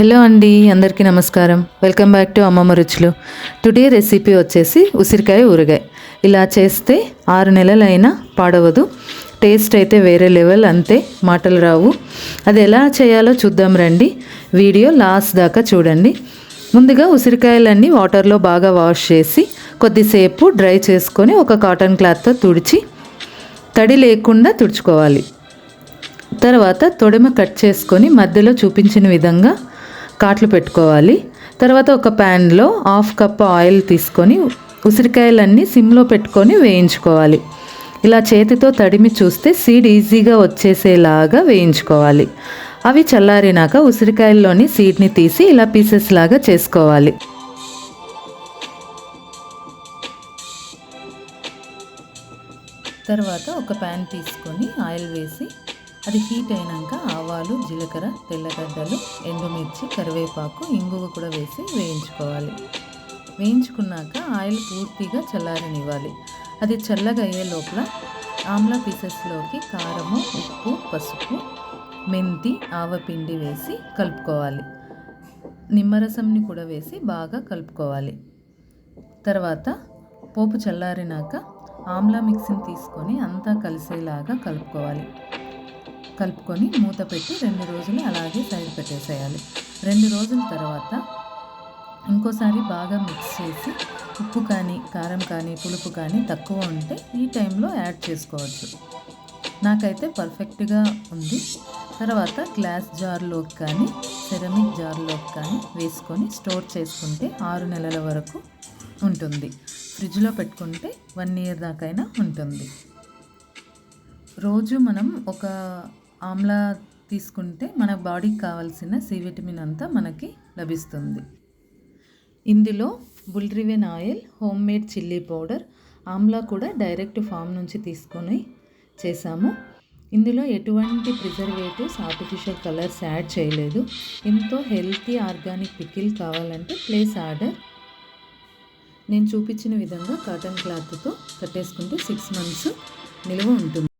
Hello అండి అందరికీ నమస్కారం. వెల్కమ్ బ్యాక్ టు అమ్మమ్మ రుచులు. టుడే రెసిపీ వచ్చేసి ఉసిరికాయ ఊరగాయ. ఇలా చేస్తే ఆరు నెలలైనా పాడవదు. టేస్ట్ అయితే వేరే లెవెల్ అంతే మాటలు రావు. అది ఎలా చేయాలో చూద్దాం రండి. వీడియో లాస్ట్ దాకా చూడండి. ముందుగా ఉసిరికాయలన్నీ వాటర్లో బాగా వాష్ చేసి కొద్దిసేపు డ్రై చేసుకొని ఒక కాటన్ క్లాత్తో తుడిచి తడి లేకుండా తుడుచుకోవాలి. తర్వాత తొడమ కట్ చేసుకొని మధ్యలో చూపించిన విధంగా కాట్లు పెట్టుకోవాలి. తర్వాత ఒక ప్యాన్లో హాఫ్ కప్ ఆయిల్ తీసుకొని ఉసిరికాయలన్నీ సిమ్లో పెట్టుకొని వేయించుకోవాలి. ఇలా చేతితో తడిమి చూస్తే సీడ్ ఈజీగా వచ్చేసేలాగా వేయించుకోవాలి. అవి చల్లారినాక ఉసిరికాయల్లోని సీడ్ని తీసి ఇలా పీసెస్ లాగా చేసుకోవాలి. తర్వాత ఒక ప్యాన్ తీసుకొని ఆయిల్ వేసి అది హీట్ అయినాక ఆవాలు జీలకర్ర తెల్లగడ్డలు ఎండుమిర్చి కరివేపాకు ఇంగువ కూడా వేసి వేయించుకోవాలి. వేయించుకున్నాక ఆయిల్ పూర్తిగా చల్లారనివ్వాలి. అది చల్లగా అయ్యే లోపల ఆమ్లా పీసెస్లోకి కారము ఉప్పు పసుపు మెంతి ఆవపిండి వేసి కలుపుకోవాలి. నిమ్మరసంని కూడా వేసి బాగా కలుపుకోవాలి. తర్వాత పోపు చల్లారినాక ఆమ్లా మిక్సీని తీసుకొని అంతా కలిసేలాగా కలుపుకోవాలి. కలుపుకొని మూత పెట్టి రెండు రోజులు అలాగే సైడ్ పెట్టేసేయాలి. రెండు రోజుల తర్వాత ఇంకోసారి బాగా మిక్స్ చేసి ఉప్పు కానీ కారం కానీ పులుపు కానీ తక్కువ ఉంటే ఈ టైంలో యాడ్ చేసుకోవచ్చు. నాకైతే పర్ఫెక్ట్గా ఉంది. తర్వాత గ్లాస్ జార్లోకి కానీ సెరమిక్ జార్లోకి కానీ వేసుకొని స్టోర్ చేసుకుంటే ఆరు నెలల వరకు ఉంటుంది. ఫ్రిడ్జ్లో పెట్టుకుంటే వన్ ఇయర్ దాకైనా ఉంటుంది. రోజు మనం ఒక ఆమ్లా తీసుకుంటే మన బాడీకి కావాల్సిన సి విటమిన్ అంతా మనకి లభిస్తుంది. ఇందులో బుల్రివెన్ oil home made chilli powder amla కూడా డైరెక్ట్ ఫామ్ నుంచి తీసుకొని చేసాము ఇందులో ఎటువంటి ప్రిజర్వేటివ్స్ ఆర్టిఫిషియల్ కలర్స్ యాడ్ చేయలేదు. ఎంతో హెల్తీ ఆర్గానిక్ పికిల్ కావాలంటే ప్లేస్ ఆర్డర్. నేను చూపించిన విధంగా కాటన్ క్లాత్తో కట్టేసుకుంటే సిక్స్ మంత్స్ నిల్వ ఉంటుంది.